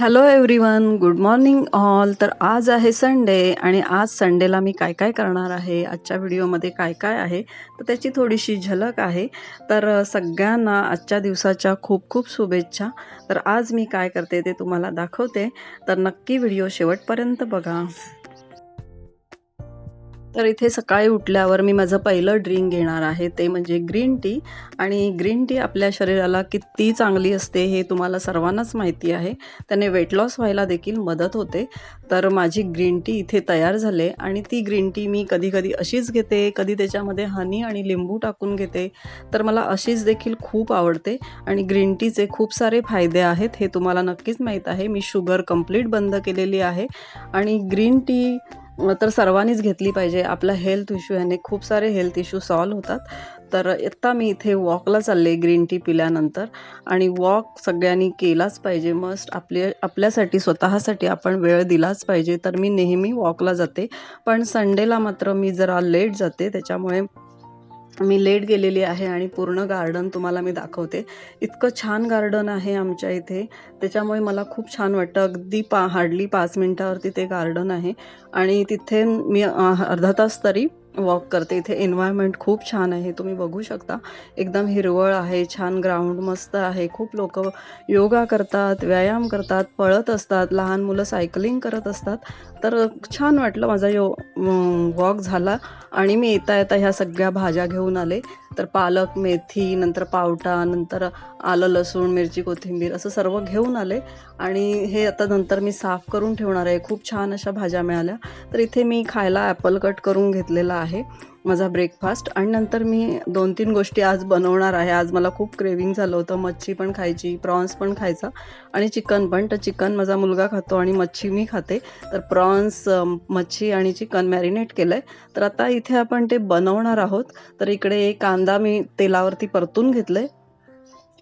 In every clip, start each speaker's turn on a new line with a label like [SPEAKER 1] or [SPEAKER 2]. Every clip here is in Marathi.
[SPEAKER 1] Hello everyone good morning all तर आज आहे संडे आणि आज संडेला मी काय काय करणार आहे? आजच्या व्हिडिओमध्ये काय काय आहे? तर त्याची थोडीशी झलक आहे. तर सगळ्यांना आजच्या दिवसाच्या खूप खूप शुभेच्छा. तर आज मी काय करते ते तुम्हाला दाखवते. तर नक्की व्हिडिओ शेवटपर्यंत बघा. तर इथे सकाळी उठल्यावर मी माझं पहिलं ड्रिंक घेणार आहे ते म्हणजे ग्रीन टी. आणि ग्रीन टी आपल्या शरीराला किती चांगली असते हे तुम्हाला सर्वांनाच माहिती आहे. त्याने वेट लॉस व्हायला देखील मदत होते. तर माझी ग्रीन टी इथे तयार झाले आणि ती ग्रीन टी मी कधी कधी अशीच घेते कधी त्याच्यामध्ये हनी आणि लिंबू टाकून घेते. तर मला अशीच देखील खूप आवडते आणि ग्रीन टीचे खूप सारे फायदे आहेत हे तुम्हाला नक्कीच माहीत आहे. मी शुगर कंप्लीट बंद केलेली आहे आणि ग्रीन टी तर सर्वांनीच घेतली पाहिजे. आपला हेल्थ इश्यू याने खूप सारे हेल्थ इश्यू सॉल्व्ह होतात. तर आत्ता मी इथे वॉकला चालले ग्रीन टी पिल्यानंतर. आणि वॉक सगळ्यांनी केलाच पाहिजे. मस्ट आपले आपल्यासाठी स्वतःसाठी आपण वेळ दिलाच पाहिजे. तर मी नेहमी वॉकला जाते. पण संडेला मात्र मी जरा लेट जाते. त्याच्यामुळे मी लेट गेलेली आहे आणि पूर्ण गार्डन तुम्हाला मी दाखवते. इतकं छान गार्डन आहे आमच्या इथे. त्याच्यामुळे मला खूप छान वाटतं. अगदी पा हार्डली पाच मिनटावरती ते गार्डन आहे. आणि तिथे मी अर्धा तास तरी वॉक करते. इथे एन्व्हायरमेंट खूप छान आहे. तुम्ही बघू शकता. एकदम हिरवळ आहे छान ग्राउंड मस्त आहे. खूप लोक योगा करतात व्यायाम करतात पळत असतात लहान मुलं सायकलिंग करत असतात. तर छान वाटलं माझा यो वॉक झाला. आणि मी येता येता ह्या सगळ्या भाज्या घेऊन आले. तर पालक मेथी नंतर पावटा नंतर आलं लसूण मिरची कोथिंबीर असं सर्व घेऊन आले. आणि हे आता नंतर मी साफ करून ठेवणार आहे. खूप छान अशा भाज्या मिळाल्या. तर इथे मी खायला ॲपल कट करून घेतलेला आहे. माझा ब्रेकफास्ट आणि नंतर मी दोन तीन गोष्टी आज बनवणार आहे. आज मला खूप क्रेविंग झालं होतं. मच्छी पण खायची प्रॉन्स पण खायचा आणि चिकन पण. तर चिकन माझा मुलगा खातो आणि मच्छी मी खाते. तर प्रॉन्स मच्छी आणि चिकन मॅरिनेट केलं आहे तर आता इथे आपण ते बनवणार आहोत. तर इकडे कांदा मी तेलावरती परतून घेतलं आहे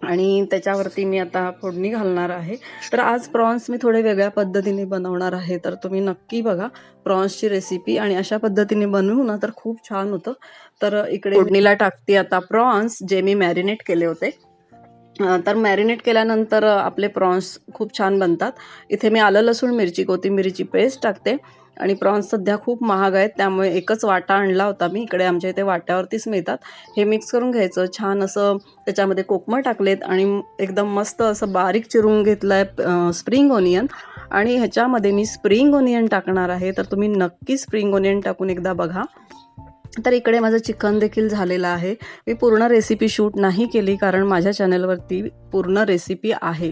[SPEAKER 1] आणि त्याच्यावरती मी आता फोडणी घालणार आहे. तर आज प्रॉन्स मी थोडे वेगळ्या पद्धतीने बनवणार आहे. तर तुम्ही नक्की बघा प्रॉन्सची रेसिपी आणि अशा पद्धतीने बनवू ना तर खूप छान होतं. तर इकडे फोडणीला टाकते आता प्रॉन्स जे मी मॅरिनेट केले होते. तर मॅरिनेट केल्यानंतर आपले प्रॉन्स खूप छान बनतात. इथे मी आलं लसूण मिरची कोथिंबिरीची पेस्ट टाकते. आणि प्रॉन्स सध्या खूप महाग आहेत त्यामुळे एकच वाटा आणला होता मी. इकडे आमच्या इथे वाट्यावरतीच मिळतात. हे मिक्स करून घ्यायचं. छान असं त्याच्यामध्ये कोकमं टाकलेत आणि एकदम मस्त असं बारीक चिरून घेतलं आहे स्प्रिंग ओनियन आणि ह्याच्यामध्ये मी स्प्रिंग ओनियन टाकणार आहे. तर तुम्ही नक्की स्प्रिंग ओनियन टाकून एकदा बघा. तर इकडे माझं चिकन देखील झालेलं आहे. मी पूर्ण रेसिपी शूट नाही केली कारण माझ्या चॅनलवरती पूर्ण रेसिपी आहे.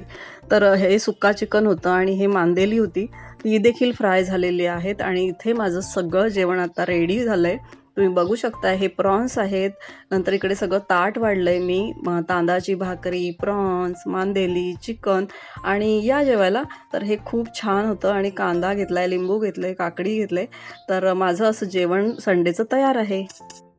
[SPEAKER 1] तर हे सुक्का चिकन होतं आणि हे मांदेली होती. ती देखील फ्राय झालेली आहेत आणि इथे माझं सगळं जेवण आता रेडी झालं आहे तुम्ही बघू शकता हे प्रॉन्स आहेत. नंतर इकडे सगळं ताट वाढलं आहे मी तांदळाची भाकरी प्रॉन्स मांदेली चिकन आणि या जेवायला. तर हे खूप छान होतं आणि कांदा घेतला आहे लिंबू घेतलं आहे काकडी घेतलं आहे तर माझं असं जेवण संडेचं तयार आहे.